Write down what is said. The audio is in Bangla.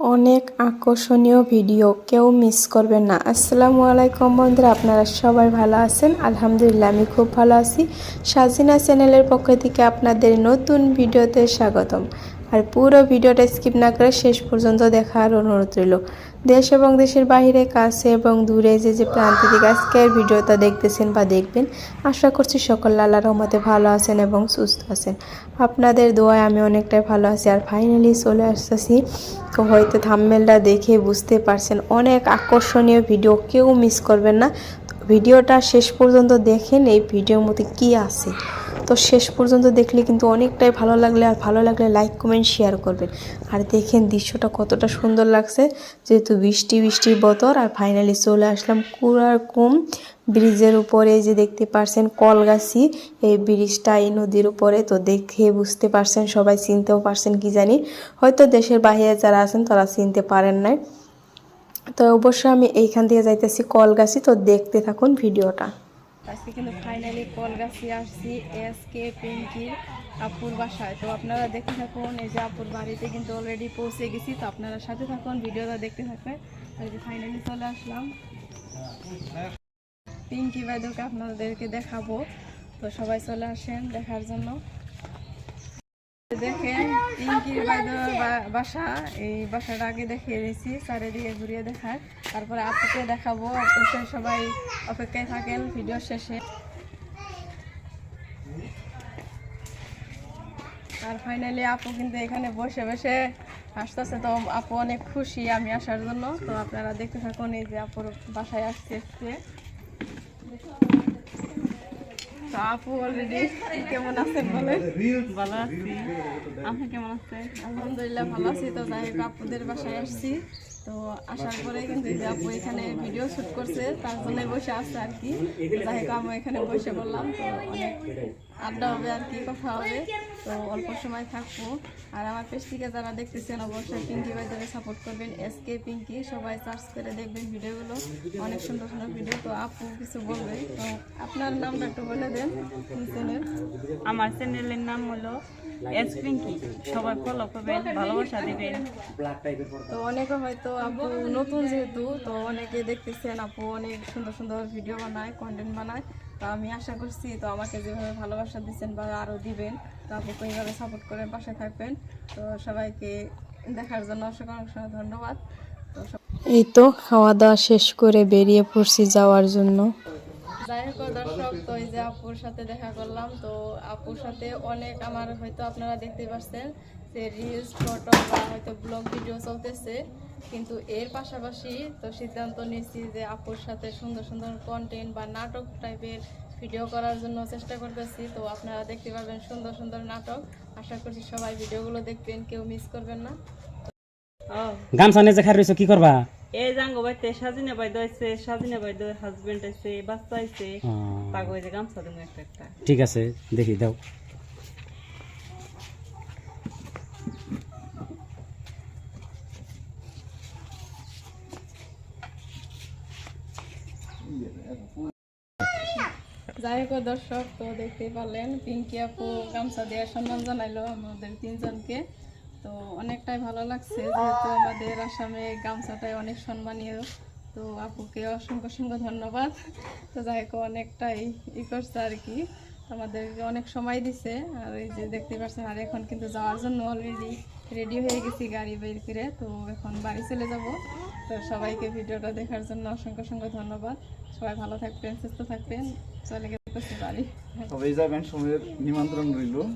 অনেক আকর্ষণীয় ভিডিও, কেউ মিস করবেন না। আসসালামু আলাইকুম বন্ধুরা, আপনারা সবাই ভালো আছেন? আলহামদুলিল্লাহ, আমি খুব ভালো আছি। সাজিনা চ্যানেলের পক্ষ থেকে আপনাদের নতুন ভিডিওতে স্বাগতম। আর পুরো ভিডিওটা স্কিপ না করে শেষ পর্যন্ত দেখার অনুরোধ রইল। দেশ এবং দেশের বাইরে, কাছে এবং দূরে যে যে প্রান্ত থেকে আজকের ভিডিওটা দেখতেছেন বা দেখবেন, আশা করছি সকল আল্লাহ রহমতে ভালো আছেন এবং সুস্থ আছেন। আপনাদের দোয়ায় আমি অনেকটাই ভালো আছি। আর ফাইনালি চলে আসতেছি। তো হয়তো থাম্মেলটা দেখে বুঝতে পারছেন, অনেক আকর্ষণীয় ভিডিও কেউ মিস করবেন না। ভিডিওটা শেষ পর্যন্ত দেখেন, এই ভিডিওর মধ্যে কি আছে? তো শেষ পর্যন্ত দেখলে কিন্তু অনেকটাই ভালো লাগলে, আর ভালো লাগলে লাইক কমেন্ট শেয়ার করবেন। আর দেখেন দৃশ্যটা কতটা সুন্দর লাগছে, যেহেতু বৃষ্টি, বৃষ্টির বতর, আর ফাইনালি চলে আসলাম কুড়ারকুম ব্রিজের উপরে। যে দেখতে পারছেন কলগাছি, এই ব্রিজটা এই নদীর উপরে, তো দেখে বুঝতে পারছেন, সবাই চিনতেও পারছেন কি জানি। হয়তো দেশের বাইরে যারা আছেন, তারা চিনতে পারেন নাই। তো অবশ্যই আমি এইখান থেকে যাইতেছি কলগাছি, তো দেখতে থাকুন ভিডিওটা। আজকে কিন্তু ফাইনালি কলগাছি আসছি এস কে পিঙ্কির আপুর বাসায়। তো আপনারা দেখতে থাকুন, এই যে আপুর বাড়িতে কিন্তু অলরেডি পৌঁছে গেছি, তো আপনারা সাথে থাকুন, ভিডিওটা দেখতে থাকবেন। এই ফাইনালি চলে আসলাম। পিঙ্কি বাইদকে আপনাদেরকে দেখাবো। তো সবাই চলে আসেন দেখার জন্য। দেখেন পিঙ্কির বাইদের বাসা, এই বাসাটা আগে দেখিয়ে দিয়েছি, চারিদিকে ঘুরিয়ে দেখায় তারপরে আপুকে দেখাবো অবশ্যই সবাই অপেক্ষায় থাকেন ভিডিও শেষে। আর ফাইনালি আপু কিন্তু এখানে বসে বসে আসতেছে তো আপু অনেক খুশি আমি আসার জন্য। তো আপনারা দেখতে থাকুন এই যে আপুর বাসায় আসছে। এসছে তো আপু অলরেডি কেমন আছেন বলেন? ভালো আছি। আপনি কেমন আছেন? আলহামদুলিল্লাহ ভালো আছি। তো যাই হোক আপুদের বাসায় আসছি। তো আসার পরে কিন্তু যে আপু এখানে ভিডিও শুট করছে তার জন্য বসে আসছে আর কি। যাই হোক আমি এখানে বসে বললাম তো অনেক আড্ডা হবে আর কি কথা হবে। তো অল্প সময় থাকব। আর আমার পেজটিকে যারা দেখতেছেন অবশ্যই পিঙ্কি ভাইদেরকে সাপোর্ট করবেন। এস কে পিঙ্কি সবাই সার্চ করে দেখবেন ভিডিওগুলো। অনেক সুন্দর সুন্দর ভিডিও। তো আপু কিছু বলবে? তো আপনার নামটা একটু বলে দেন চ্যানেল আমার চ্যানেলের নাম হলো এস পিঙ্কি সবাই ফলো করবেন ভালোবাসা দিবেন। তো অনেকে হয়তো আপু নতুন যেহেতু তো অনেকে দেখতেছেন আপু অনেক সুন্দর সুন্দর ভিডিও বানায় কন্টেন্ট বানায়। তো আমি আশা করছি তো আমাকে যেভাবে ভালোবাসা দিচ্ছেন বা আরও দিবেন তো আপুকে এইভাবে সাপোর্ট করে পাশে থাকবেন। তো সবাইকে দেখার জন্য অসংখ্য অসংখ্য ধন্যবাদ। তো এই তো খাওয়া দাওয়া শেষ করে বেরিয়ে পড়ছি যাওয়ার জন্য। যাই হোক দর্শক তো এই যে আপুর সাথে দেখা করলাম তো আপুর সাথে অনেক আমার হয়তো আপনারা দেখতে পাচ্ছেন যে রিলস ফটো বা হয়তো ব্লগ ভিডিও চলতেছে। কিন্তু এর পাশাপাশি তো সিদ্ধান্ত নিয়েছি যে আপুর সাথে সুন্দর সুন্দর কন্টেন্ট বা নাটক টাইপের ভিডিও করার জন্য চেষ্টা করতেছি। তো আপনারা দেখতে পারবেন সুন্দর সুন্দর নাটক। আশা করছি সবাই ভিডিওগুলো দেখবেন কেউ মিস করবেন না। ও গামছা নিয়ে খাই রয়েছে কি করবা? এই জাঙ্গো বাইতে সাজিনা বাইদ আছে সাজিনা বাইদ হাজবেন্ড আছে বাচ্চা আছে ও, তাকে যে গামছা দেবো একটা একটা। ঠিক আছে দেখি দাও। যাই হোক দর্শক, তো দেখতে পারলেন, পিঙ্কি আপু গামছা দেওয়ার সম্মান জানাইলো আমাদের তিনজনকে। তো অনেকটাই ভালো লাগছে, যেহেতু আমাদের আসামে গামছাটাই অনেক সম্মানীয়। তো আপুকে অসংখ্য অসংখ্য ধন্যবাদ। তো যাই হোক, অনেকটাই ই করছে আর কি। আমাদেরকে অনেক সময় দিছে। আর এই যে দেখতে পাচ্ছেন আর এখন কিন্তু যাওয়ার জন্য অলরেডি রেডি হয়ে গেছি গাড়ি বের করে তো এখন বাড়ি চলে যাব। তো সবাইকে ভিডিওটা দেখার জন্য অসংখ্য অসংখ্য ধন্যবাদ। সবাই ভালো থাকবেন সুস্থ থাকবেন। চলে গেছে বাড়ি। সবাই যাবেন সময়ের নিমন্ত্রণ রইল।